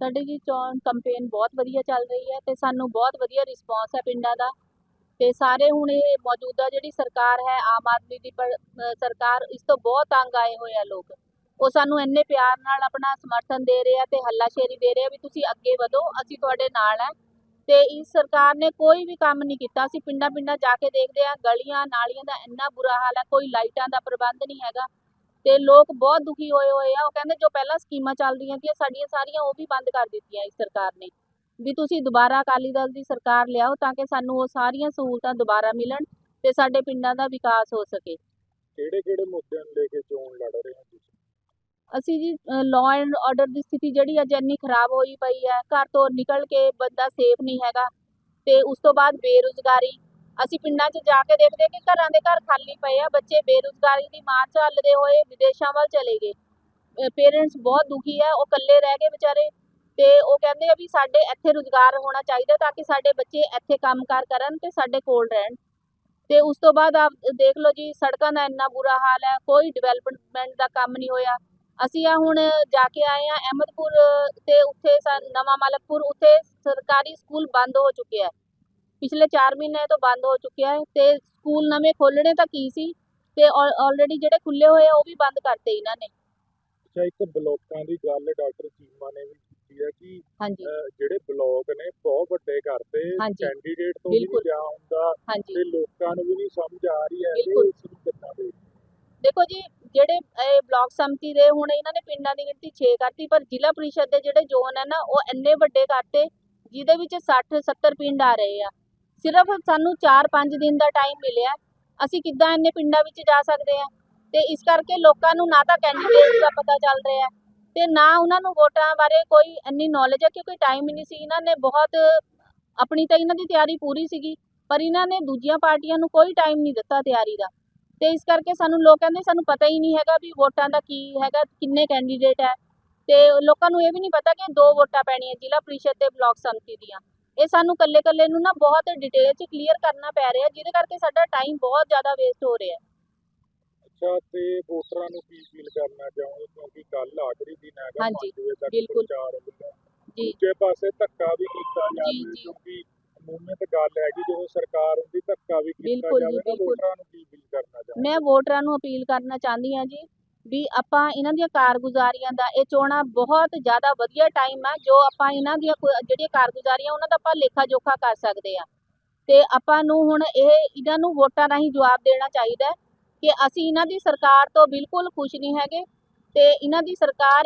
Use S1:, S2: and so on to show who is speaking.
S1: ਸਾਡੀ ਜੀ ਚੋਣ ਕੰਪੇਨ ਬਹੁਤ ਵਧੀਆ ਚੱਲ ਰਹੀ ਹੈ ਤੇ ਸਾਨੂੰ ਬਹੁਤ ਵਧੀਆ ਰਿਸਪੌਂਸ ਹੈ ਪਿੰਡਾਂ ਦਾ। ਤੇ ਸਾਰੇ ਹੁਣ ਇਹ ਮੌਜੂਦਾ ਜਿਹੜੀ ਸਰਕਾਰ ਹੈ ਆਮ ਆਦਮੀ ਦੀ ਪਰ- ਅਹ ਸਰਕਾਰ ਇਸ ਤੋਂ ਬਹੁਤ ਤੰਗ ਆਏ ਹੋਏ ਆ ਲੋਕ। ਉਹ ਸਾਨੂੰ ਇੰਨੇ ਪਿਆਰ ਨਾਲ ਆਪਣਾ ਸਮਰਥਨ ਦੇ ਰਹੇ ਆ ਤੇ ਹੱਲਾਸ਼ੇਰੀ ਦੇ ਰਹੇ ਆ ਵੀ ਤੁਸੀਂ ਅੱਗੇ ਵਧੋ ਅਸੀਂ ਤੁਹਾਡੇ ਨਾਲ ਹੈ। ਤੇ ਇਸ ਸਰਕਾਰ ਨੇ ਕੋਈ ਵੀ ਕੰਮ ਨਹੀਂ ਕੀਤਾ। ਅਸੀਂ ਪਿੰਡਾਂ ਪਿੰਡਾਂ ਜਾ ਕੇ ਦੇਖਦੇ ਆ ਗਲੀਆਂ ਨਾਲੀਆਂ ਦਾ ਇੰਨਾ ਬੁਰਾ ਹਾਲ ਹੈ ਕੋਈ ਲਾਈਟਾਂ ਦਾ ਪ੍ਰਬੰਧ ਨਹੀਂ ਹੈਗਾ। ਤੇ ਲੋਕ ਬਹੁਤ ਦੁਖੀ ਹੋਏ ਹੋਏ ਆ। ਉਹ ਕਹਿੰਦੇ ਜੋ ਪਹਿਲਾਂ ਸਕੀਮਾਂ ਚੱਲਦੀਆਂ ਸੀ ਸਾਡੀਆਂ ਸਾਰੀਆਂ ਉਹ ਵੀ ਬੰਦ ਕਰ ਦਿੱਤੀਆਂ ਇਸ ਸਰਕਾਰ ਨੇ। ਵੀ ਤੁਸੀਂ ਦੁਬਾਰਾ ਅਕਾਲੀ ਦਲ ਦੀ ਸਰਕਾਰ ਲਿਆਓ ਤਾਂ ਕਿ ਸਾਨੂੰ ਉਹ ਸਾਰੀਆਂ ਸਹੂਲਤਾਂ ਦੁਬਾਰਾ ਮਿਲਣ ਤੇ ਸਾਡੇ ਪਿੰਡਾਂ ਦਾ ਵਿਕਾਸ ਹੋ ਸਕੇ।
S2: ਕਿਹੜੇ ਕਿਹੜੇ ਮੁੱਦਿਆਂ ਨੂੰ ਲੈ ਕੇ ਚੋਣ ਲੜ ਰਹੇ ਹੋ ਤੁਸੀਂ?
S1: ਅਸੀਂ ਜੀ ਲਾਅ ਐਂਡ ਆਰਡਰ ਦੀ ਸਥਿਤੀ ਜਿਹੜੀ ਅੱਜ ਇੰਨੀ ਖਰਾਬ ਹੋਈ ਪਈ ਹੈ ਘਰ ਤੋਂ ਨਿਕਲ ਕੇ ਬੰਦਾ ਸੇਫ ਨਹੀਂ ਹੈਗਾ ਤੇ ਉਸ ਤੋਂ ਬਾਅਦ ਬੇਰੁਜ਼ਗਾਰੀ ਅਸੀਂ ਪਿੰਡਾਂ 'ਚ ਜਾ ਕੇ ਦੇਖਦੇ ਕਿ ਘਰਾਂ ਦੇ ਘਰ ਖਾਲੀ ਪਏ ਆ, ਬੱਚੇ ਬੇਰੁਜ਼ਗਾਰੀ ਦੀ ਮਾਰ ਝੱਲਦੇ ਹੋਏ ਵਿਦੇਸ਼ਾਂ ਵੱਲ ਚਲੇ ਗਏ। ਪੇਰੈਂਟਸ ਬਹੁਤ ਦੁਖੀ ਹੈ ਉਹ ਇਕੱਲੇ ਰਹਿ ਗਏ ਵਿਚਾਰੇ ਤੇ ਉਹ ਕਹਿੰਦੇ ਆ ਵੀ ਸਾਡੇ ਇੱਥੇ ਰੁਜ਼ਗਾਰ ਹੋਣਾ ਚਾਹੀਦਾ ਤਾਂ ਕਿ ਸਾਡੇ ਬੱਚੇ ਇੱਥੇ ਕੰਮਕਾਰ ਕਰਨ ਤੇ ਸਾਡੇ ਕੋਲ ਰਹਿਣ। ਤੇ ਉਸ ਤੋਂ ਬਾਅਦ ਆਪ ਦੇਖ ਲਓ ਜੀ, ਸੜਕਾਂ ਦਾ ਇੰਨਾ ਬੁਰਾ ਹਾਲ ਹੈ ਕੋਈ ਡਿਵੈਲਪਮੈਂਟ ਦਾ ਕੰਮ ਨਹੀਂ ਹੋਇਆ। ਅਸੀਂ ਆ ਹੁਣ ਜਾ ਕੇ ਆਏ ਆ ਅਹਿਮਦਪੁਰ ਤੇ ਉੱਥੇ ਨਵਾਂ ਮਾਲਕਪੁਰ ਉੱਥੇ ਸਰਕਾਰੀ ਸਕੂਲ ਬੰਦ ਹੋ ਚੁੱਕੇ ਆ। ਪਿਛਲੇ 4 ਮਹੀਨੇ ਤੋਂ ਬੰਦ ਹੋ ਚੁੱਕਿਆ ਹੈ ਤੇ ਸਕੂਲ ਨਵੇਂ ਖੋਲਣੇ ਤਾਂ ਕੀ ਸੀ ਤੇ ਆਲਰੇਡੀ ਜਿਹੜੇ ਖੁੱਲੇ ਹੋਏ ਆ ਉਹ ਵੀ ਬੰਦ ਕਰਤੇ ਇਹਨਾਂ ਨੇ
S2: ਅੱਛਾ ਇੱਕ ਬਲੋਕਾਂ ਦੀ ਗੱਲ ਡਾਕਟਰ ਚੀਮਾ ਨੇ ਵੀ ਕੀਤੀ ਹੈ ਕਿ ਜਿਹੜੇ ਬਲੋਕ ਨੇ ਬਹੁਤ ਵੱਡੇ ਕਰਤੇ। ਕੈਂਡੀਡੇਟ ਤੋਂ ਵੀ। ਜਾ ਹੁੰਦਾ ਤੇ ਲੋਕਾਂ ਨੂੰ ਵੀ ਨਹੀਂ ਸਮਝ ਆ ਰਹੀ ਹੈ
S1: ਬਿਲਕੁਲ।
S2: ਇਸ ਨੂੰ ਕਿੱਦਾਂ ਦੇ
S1: ਦੇਖੋ ਜੀ ਜਿਹੜੇ ਇਹ ਬਲਾਕ ਸੰਮਤੀ ਦੇ ਹੁਣ ਇਹਨਾਂ ਨੇ ਪਿੰਡਾਂ ਦੀ ਗਿਣਤੀ 6 ਕਰਤੀ ਪਰ ਜ਼ਿਲ੍ਹਾ ਪਰਿਸ਼ਦ ਦੇ ਜਿਹੜੇ ਜ਼ੋਨ ਹੈ ਨਾ ਉਹ ਇੰਨੇ ਵੱਡੇ ਕਰਤੇ ਜਿਹਦੇ ਵਿੱਚ 60 70 ਪਿੰਡ ਆ ਰਹੇ ਆ ਸਿਰਫ ਸਾਨੂੰ 4-5 ਦਿਨ ਦਾ ਟਾਈਮ ਮਿਲਿਆ। ਅਸੀਂ ਕਿੱਦਾਂ ਇੰਨੇ ਪਿੰਡਾਂ ਵਿੱਚ ਜਾ ਸਕਦੇ ਆ ਤੇ ਇਸ ਕਰਕੇ ਲੋਕਾਂ ਨੂੰ ਨਾ ਤਾਂ ਕੈਂਡੀਡੇਟ ਦਾ ਪਤਾ ਚੱਲ ਰਿਹਾ ਤੇ ਨਾ ਉਹਨਾਂ ਨੂੰ ਵੋਟਾਂ ਬਾਰੇ ਕੋਈ ਇੰਨੀ ਨੌਲੇਜ ਹੈ, ਕਿਉਂਕਿ ਟਾਈਮ ਹੀ ਨਹੀਂ ਸੀ। ਇਹਨਾਂ ਨੇ ਬਹੁਤ ਆਪਣੀ ਤਾਂ ਇਹਨਾਂ ਦੀ ਤਿਆਰੀ ਪੂਰੀ ਸੀਗੀ, ਪਰ ਇਹਨਾਂ ਨੇ ਦੂਜੀਆਂ ਪਾਰਟੀਆਂ ਨੂੰ ਕੋਈ ਟਾਈਮ ਨਹੀਂ ਦਿੱਤਾ ਤਿਆਰੀ ਦਾ। ਤੇ ਇਸ ਕਰਕੇ ਸਾਨੂੰ ਲੋਕ ਕਹਿੰਦੇ ਸਾਨੂੰ ਪਤਾ ਹੀ ਨਹੀਂ ਹੈਗਾ ਵੀ ਵੋਟਾਂ ਦਾ ਕੀ ਹੈਗਾ, ਕਿੰਨੇ ਕੈਂਡੀਡੇਟ ਹੈ। ਤੇ ਲੋਕਾਂ ਨੂੰ ਇਹ ਵੀ ਨਹੀਂ ਪਤਾ ਕਿ ਦੋ ਵੋਟਾਂ ਪੈਣੀਆਂ ਜ਼ਿਲ੍ਹਾ ਪ੍ਰੀਸ਼ਦ ਤੇ ਬਲਾਕ ਸੰਮਤੀ ਦੀਆਂ। ਇਹ ਸਾਨੂੰ ਕੱਲੇ ਕੱਲੇ ਨੂੰ ਨਾ ਬਹੁਤ ਡਿਟੇਲ 'ਚ ਕਲੀਅਰ ਕਰਨਾ ਪੈ ਰਿਹਾ ਜਿਹਦੇ ਕਰਕੇ ਸਾਡਾ ਟਾਈਮ ਬਹੁਤ ਜ਼ਿਆਦਾ ਵੇਸਟ ਹੋ ਰਿਹਾ
S2: ਅੱਛਾ ਤੇ ਵੋਟਰਾਂ ਨੂੰ ਕੀ ਫੀਲ ਕਰਨਾ ਚਾਹੋਗੇ ਕਿਉਂਕਿ ਕੱਲ ਆਖਰੀ ਦਿਨ ਹੈਗਾ
S1: ਹਾਂਜੀ,
S2: 5 ਵਜੇ ਤੱਕ। ਪ੍ਰਚਾਰ
S1: ਜੀ
S2: ਦੂਜੇ ਪਾਸੇ ਧੱਕਾ ਵੀ ਕੀਤਾ
S1: ਜੀ,
S2: ਜਾਵੇ
S1: ਜੀ।
S2: ਕਿਉਂਕਿ ਮੂਮੈਂਟ ਗੱਲ ਹੈਗੀ ਜਦੋਂ ਸਰਕਾਰ ਹੁੰਦੀ ਧੱਕਾ ਵੀ ਕੀਤਾ ਜਾਵੇ ਤਾਂ। ਵੋਟਰਾਂ ਨੂੰ ਕੀ ਫੀਲ ਕਰਨਾ ਚਾਹੋਗੇ
S1: ਮੈਂ ਵੋਟਰਾਂ ਨੂੰ ਅਪੀਲ ਕਰਨਾ ਚਾਹੁੰਦੀ ਹਾਂ ਜੀ ਵੀ ਆਪਾਂ ਇਹਨਾਂ ਦੀਆਂ ਕਾਰਗੁਜ਼ਾਰੀਆਂ ਦਾ ਇਹ ਚੋਣਾਂ ਬਹੁਤ ਜ਼ਿਆਦਾ ਵਧੀਆ ਟਾਈਮ ਹੈ ਜੋ ਆਪਾਂ ਇਹਨਾਂ ਦੀਆਂ ਜਿਹੜੀਆਂ ਕਾਰਗੁਜ਼ਾਰੀਆਂ, ਉਹਨਾਂ ਦਾ ਆਪਾਂ ਲੇਖਾ ਜੋਖਾ ਕਰ ਸਕਦੇ ਆ। ਤੇ ਆਪਾਂ ਨੂੰ ਹੁਣ ਇਹ, ਇਹਨਾਂ ਨੂੰ ਵੋਟਾਂ ਰਾਹੀਂ ਜਵਾਬ ਦੇਣਾ ਚਾਹੀਦਾ ਕਿ ਅਸੀਂ ਇਹਨਾਂ ਦੀ ਸਰਕਾਰ ਤੋਂ ਬਿਲਕੁਲ ਖੁਸ਼ ਨਹੀਂ ਹੈਗੇ ਤੇ ਇਹਨਾਂ ਦੀ ਸਰਕਾਰ